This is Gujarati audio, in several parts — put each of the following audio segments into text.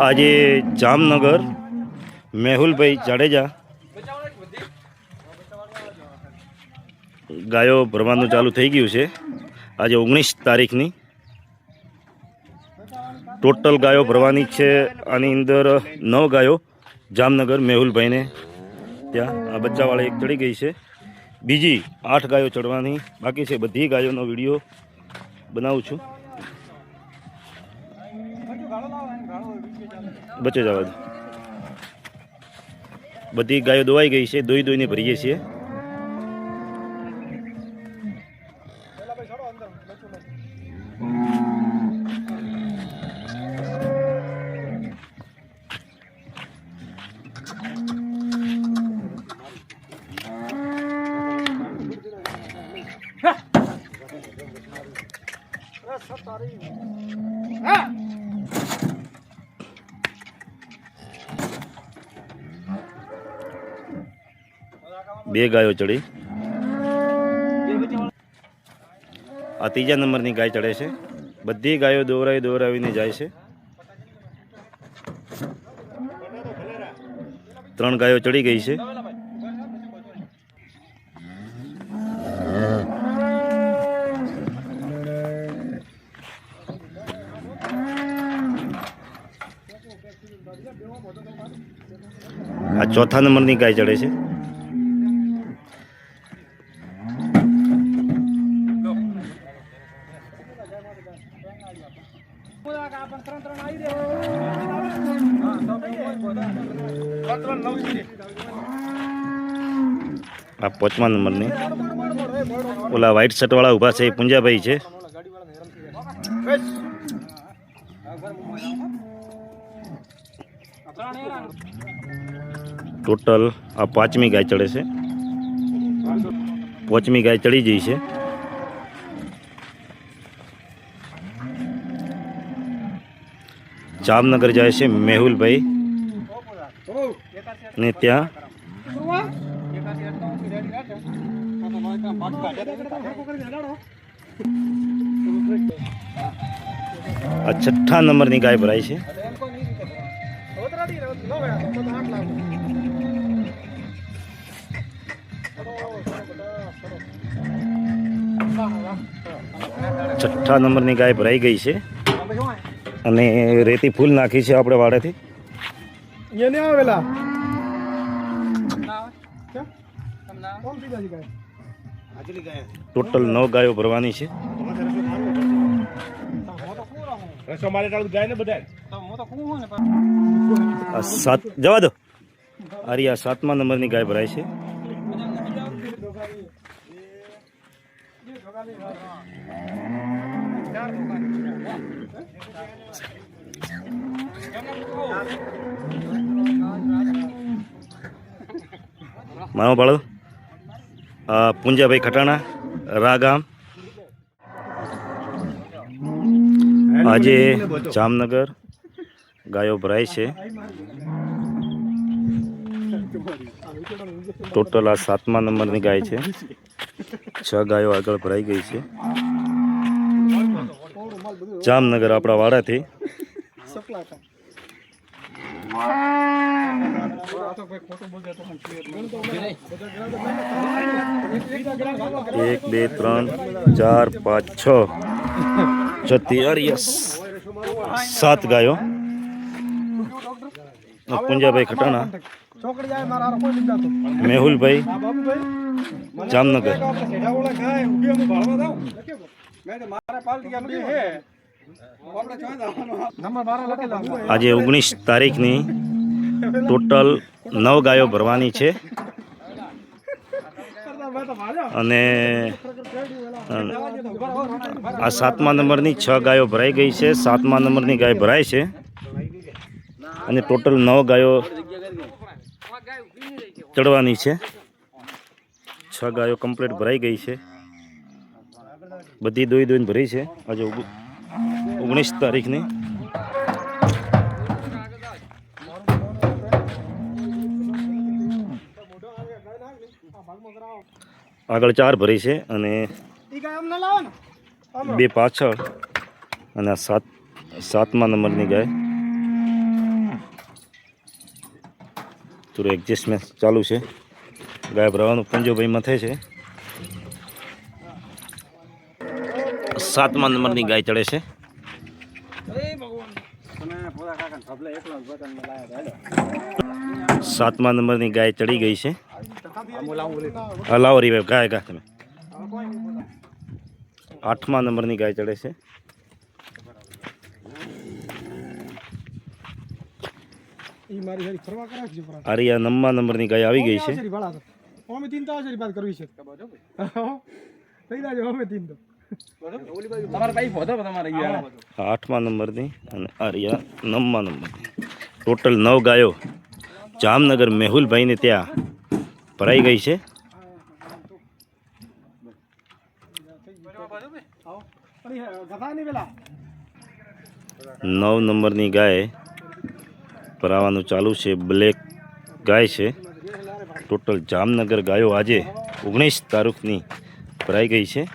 આજે જામનગર મેહુલભાઈ જાડેજા ગાયો ભરવાનું ચાલુ થઈ ગયું છે. આજે ઓગણીસ તારીખની ટોટલ ગાયો ભરવાની છે. આની અંદર નવ ગાયો જામનગર મેહુલભાઈને ત્યાં આ બચ્ચાવાળા એક ચડી ગઈ છે. બીજી આઠ ગાયો ચડવાની બાકી છે. બધી ગાયોનો વીડિયો બનાવું છું. બચે જવા બધી ગાયો દોવાઈ ગઈ છે દોઈ દોઈને ભરીએ છીએ. બે ગાયો ચડી. આ ત્રીજા નંબરની ગાય ચડે છે. બધી ગાયો દોરાવી દોરાવીને જાય છે. ત્રણ ગાયો ચડી ગઈ છે. આ ચોથા નંબરની ગાય ચડે છે. આ પાંચમા નંબરની ઓલા વ્હાઈટ શર્ટવાળા ઊભા છે, એ પુંજાભાઈ છે. ટોટલ આ પાંચમી ગાય ચડે છે. પાંચમી ગાય ચડી જઈ છે. જામનગર જાય છે મેહુલભાઈ. ને ત્યાં આ છઠ્ઠા નંબરની ગાય ભરાય છે. છઠ્ઠા નંબરની ગાય ભરાઈ ગઈ છે. અને રેતી ફૂલ નાખી છે આપણે વાડેથી. એને આવેલા? ટોટલ નવ ગાયો ભરવાની છે. સાત જવા દો. અરે આ સાતમા નંબરની ગાય ભરાય છે. મારો પાડો પુંજાભાઈ ખટાણા, રાગામ. આજે જામનગર ગાયો ભરાય છે. ટોટલ આ સાતમા નંબરની ગાય છે. છ ગાયો આગળ ભરાઈ ગઈ છે. જામનગર આપણા વાડાથી. સપલા હતા. એક, બે, ત્રણ, ચાર, પાંચ, છ. છથી અરિયસ. સાત ગાયો. આ પુંજાભાઈ ખટાણા. ચોકડી જાય મારા હારો કોઈ લીધા તો મેહુલભાઈ આ બાબુભાઈ જામનગર આજે ઓગણીસ તારીખની ટોટલ નવ ગાયો ભરવાની છે. અને આ સાતમા નંબરની છ ગાયો ભરાઈ ગઈ છે. સાતમા નંબરની ગાય ભરાય છે. અને ટોટલ નવ ગાયો ચડવાની છે. છ ગાયો કમ્પ્લીટ ભરાઈ ગઈ છે. બધી દોઈ દોઈને ભરી છે. આજે ઓગણીસ તારીખની. આગળ ચાર ભરી છે અને બે પાછળ અને સાત સાતમા નંબરની ગાય. થોડું એડજસ્ટમેન્ટ ચાલુ છે. ગાય ભરાવાનું પંજોભાઈમાં થાય છે. સાતમા નંબરની ગાય ચડે છે. સાતમા નંબરની ગાય ચડી ગઈ છે. આમ લાવું લે હા લાવો રી ભાઈ ગાય ગા તમે. આઠમા નંબરની ગાય ચડે છે. ઈ મારી હારી ફરવા કરાવ છે. પરા આરિયા નવમા નંબરની ગાય આવી ગઈ છે. શરી વાળા તો અમે તીન તો. કરવી છે આઠમા નંબરની અને આર્યા નવમા નંબરની ટોટલ નવ ગાયો. જામનગર મેહુલભાઈને ત્યાં ભરાઈ ગઈ છે. નવ નંબરની ગાય ભરાવાનું ચાલુ છે. બ્લેક ગાય છે. ટોટલ જામનગર ગાયો આજે ઓગણીસ તારીખની ભરાઈ ગઈ છે.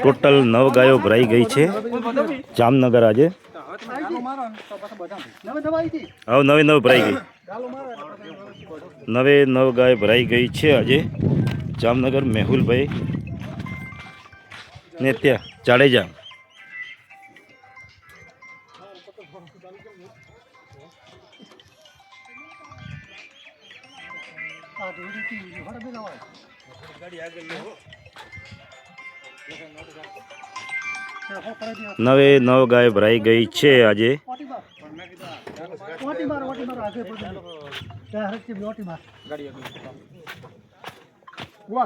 ટોટલ નવ ગાયો ભરાઈ ગઈ છે. જામનગર આજે. હવે નવે નવ ભરાઈ ગઈ. નવે નવ ગાય ભરાઈ ગઈ છે આજે. જામનગર મેહુલભાઈ ને ત્યાં જાડેજા. નવે નવ ગાય ભરાઈ ગઈ છે આજે.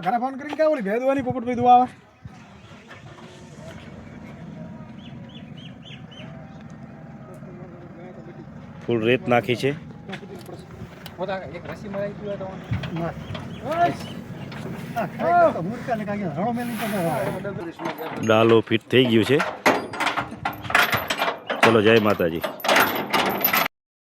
ઘરે ફોન કરીને ક્યાં ઓલી ભેદવાની પોપટ ભાઈ દુઆ આવે ફૂલ રેત નાખી છે. એક રસી મરાઈ ગયો તો ડાલો ફિટ થઈ ગયું છે. ચલો જય માતાજી.